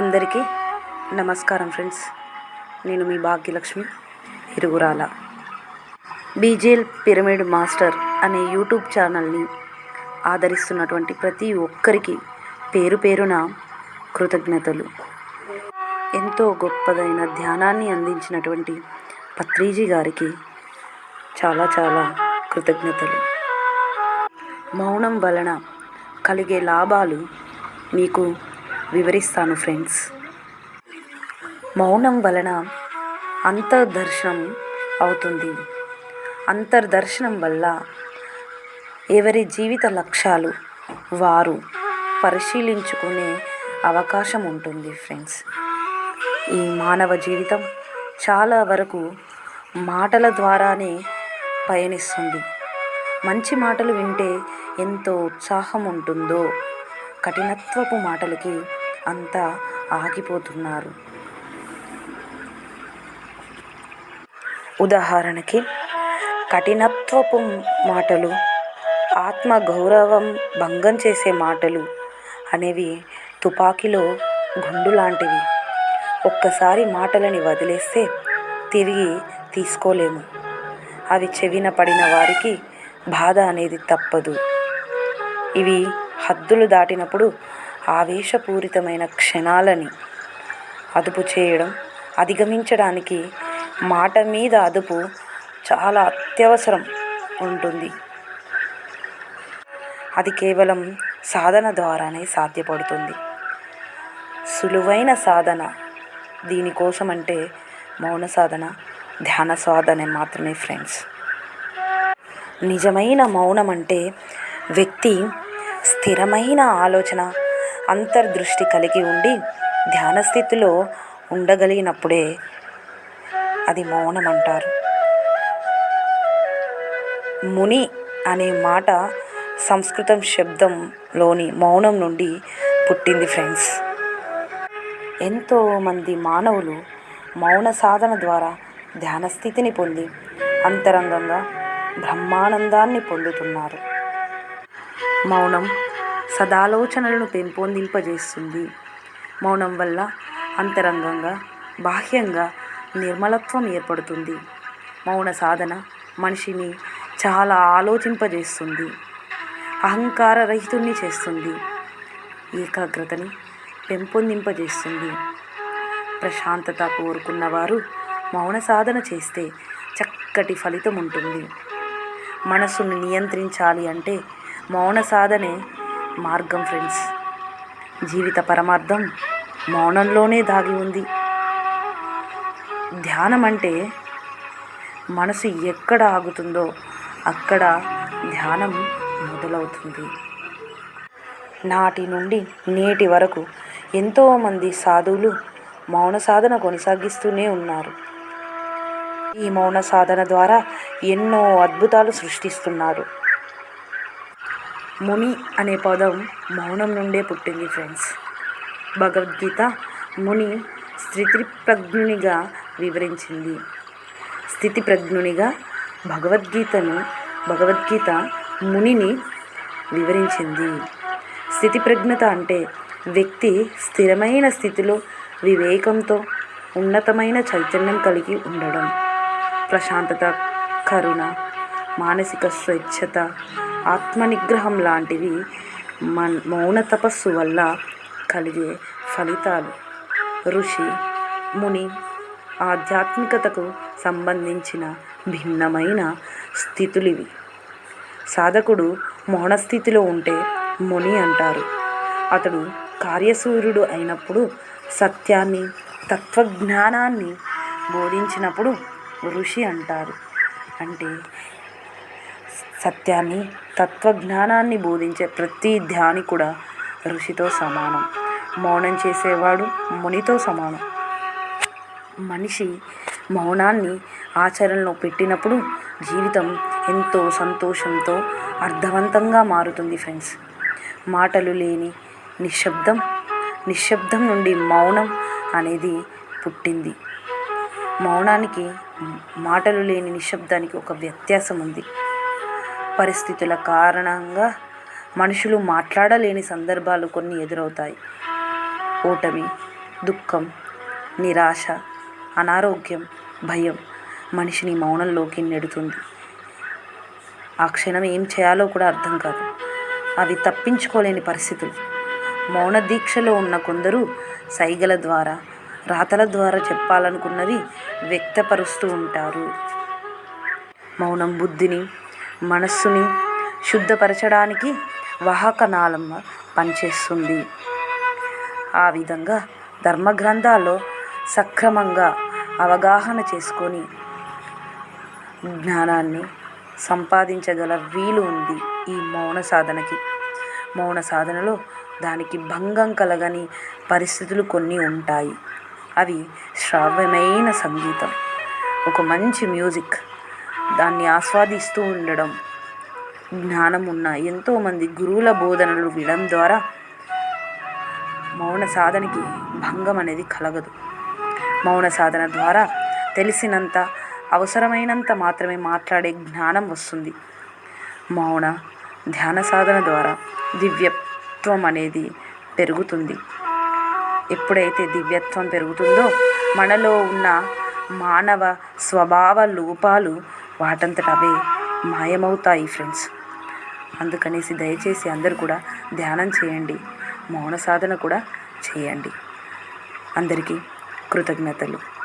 అందరికీ నమస్కారం ఫ్రెండ్స్. నేను మీ భాగ్యలక్ష్మి ఇరుగురాల. బీజేల్ పిరమిడ్ మాస్టర్ అనే యూట్యూబ్ ఛానల్ని ఆదరిస్తున్నటువంటి ప్రతి ఒక్కరికి పేరు పేరున కృతజ్ఞతలు. ఎంతో గొప్పదైన ధ్యానాన్ని అందించినటువంటి పత్రీజీ గారికి చాలా చాలా కృతజ్ఞతలు. మౌనం వలన కలిగే లాభాలు మీకు వివరిస్తాను ఫ్రెండ్స్. మౌనం వలన అంతర్దర్శనం అవుతుంది. అంతర్దర్శనం వల్ల ఎవరి జీవిత లక్ష్యాలు వారు పరిశీలించుకునే అవకాశం ఉంటుంది ఫ్రెండ్స్. ఈ మానవ జీవితం చాలా వరకు మాటల ద్వారానే పయనిస్తుంది. మంచి మాటలు వింటే ఎంతో ఉత్సాహం ఉంటుందో కఠినత్వపు మాటలకి అంతా ఆగిపోతున్నారు. ఉదాహరణకి కఠినత్వపు మాటలు ఆత్మ గౌరవం భంగం చేసే మాటలు అనేవి తుపాకీలో గుండు లాంటివి ఒక్కసారి మాటలని వదిలేస్తే తిరిగి తీసుకోలేము. అవి చెవిన పడిన వారికి బాధ అనేది తప్పదు. ఇవి హద్దులు దాటినప్పుడు ఆవేశపూరితమైన క్షణాలని అదుపు చేయడం అధిగమించడానికి మాట మీద అదుపు చాలా అత్యవసరం ఉంటుంది. అది కేవలం సాధన ద్వారానే సాధ్యపడుతుంది. సులువైన సాధన దీనికోసం అంటే మౌన సాధన ధ్యాన సాధన మాత్రమే ఫ్రెండ్స్. నిజమైన మౌనం అంటే వ్యక్తి స్థిరమైన ఆలోచన అంతర్దృష్టి కలిగి ఉండి ధ్యాన స్థితిలో ఉండగలిగినప్పుడే అది మౌనం అంటారు ముని అనే మాట సంస్కృతం శబ్దంలోని మౌనం నుండి పుట్టింది ఫ్రెండ్స్. ఎంతోమంది మానవులు మౌన సాధన ద్వారా ధ్యాన స్థితిని పొంది అంతరంగంగా బ్రహ్మానందాన్ని పొందుతున్నారు. మౌనం సదాలోచనలను పెంపొందింపజేస్తుంది. మౌనం వల్ల అంతరంగంగా బాహ్యంగా నిర్మలత్వం ఏర్పడుతుంది. మౌన సాధన మనిషిని చాలా ఆలోచింపజేస్తుంది. అహంకార రహితుణ్ణి చేస్తుంది. ఏకాగ్రతని పెంపొందింపజేస్తుంది. ప్రశాంతత కోరుకున్న వారు మౌన సాధన చేస్తే చక్కటి ఫలితం ఉంటుంది మనసును నియంత్రించాలి అంటే మౌన సాధనే మార్గం ఫ్రెండ్స్. జీవిత పరమార్థం మౌనంలోనే దాగి ఉంది. ధ్యానం అంటే మనసు ఎక్కడ ఆగుతుందో అక్కడ ధ్యానం మొదలవుతుంది. నాటి నుండి నేటి వరకు ఎంతోమంది సాధువులు మౌన సాధన కొనసాగిస్తూనే ఉన్నారు. ఈ మౌన సాధన ద్వారా ఎన్నో అద్భుతాలు సృష్టిస్తున్నారు. ముని అనే పదం మౌనం నుండే పుట్టింది ఫ్రెండ్స్. భగవద్గీత ముని స్థితిప్రజ్ఞునిగా వివరించింది. స్థితిప్రజ్ఞునిగా భగవద్గీతను భగవద్గీత మునిని వివరించింది. స్థితిప్రజ్ఞత అంటే వ్యక్తి స్థిరమైన స్థితిలో వివేకంతో ఉన్నతమైన చైతన్యం కలిగి ఉండడం. ప్రశాంతత కరుణ మానసిక స్వచ్ఛత ఆత్మనిగ్రహం లాంటివి మన్ మౌన తపస్సు వల్ల కలిగే ఫలితాలు. ఋషి ముని ఆధ్యాత్మికతకు సంబంధించిన భిన్నమైన స్థితులివి. సాధకుడు మౌనస్థితిలో ఉంటే ముని అంటారు. అతడు కార్యసూర్యుడు అయినప్పుడు సత్యాన్ని తత్వజ్ఞానాన్ని బోధించినప్పుడు ఋషి అంటారు. అంటే సత్యాన్ని తత్వజ్ఞానాన్ని బోధించే ప్రతి ధ్యాని కూడా ఋషితో సమానం. మౌనం చేసేవాడు మునితో సమానం. మనిషి మౌనాన్ని ఆచరణలో పెట్టినప్పుడు జీవితం ఎంతో సంతోషంతో అర్థవంతంగా మారుతుంది ఫ్రెండ్స్. మాటలు లేని నిశ్శబ్దం నిశ్శబ్దం నుండి మౌనం అనేది పుట్టింది. మౌనానికి మాటలు లేని నిశ్శబ్దానికి ఒక వ్యత్యాసం ఉంది పరిస్థితుల కారణంగా మనుషులు మాట్లాడలేని సందర్భాలు కొన్ని ఎదురవుతాయి. ఓటమి దుఃఖం నిరాశ అనారోగ్యం భయం మనిషిని మౌనంలోకి నెడుతుంది. ఆ క్షణం ఏం చేయాలో కూడా అర్థం కాదు. అవి తప్పించుకోలేని పరిస్థితులు. మౌన దీక్షలో ఉన్న కొందరు సైగల ద్వారా రాతల ద్వారా చెప్పాలనుకున్నవి వ్యక్తపరుస్తూ ఉంటారు. మౌనం బుద్ధిని మనస్సుని శుద్ధపరచడానికి వాహకనాళంగా పనిచేస్తుంది. ఆ విధంగా ధర్మగ్రంథాల్లో సక్రమంగా అవగాహన చేసుకొని జ్ఞానాన్ని సంపాదించగల వీలు ఉంది ఈ మౌన సాధనకి. మౌన సాధనలో దానికి భంగం కలగని పరిస్థితులు కొన్ని ఉంటాయి. అవి శ్రావ్యమైన సంగీతం. ఒక మంచి మ్యూజిక్ దాన్ని ఆస్వాదిస్తూ ఉండడం జ్ఞానం ఉన్న ఎంతోమంది గురువుల బోధనలు వినడం ద్వారా మౌన సాధనకి భంగం అనేది కలగదు. మౌన సాధన ద్వారా తెలిసినంత అవసరమైనంత మాత్రమే మాట్లాడే జ్ఞానం వస్తుంది. మౌన ధ్యాన సాధన ద్వారా దివ్యత్వం అనేది పెరుగుతుంది. ఎప్పుడైతే దివ్యత్వం పెరుగుతుందో మనలో ఉన్న మానవ స్వభావ లోపాలు వాటంతట అవే మాయమవుతాయి ఫ్రెండ్స్. అందుకనేసి దయచేసి అందరూ కూడా ధ్యానం చేయండి. మౌన సాధన కూడా చేయండి. అందరికీ కృతజ్ఞతలు.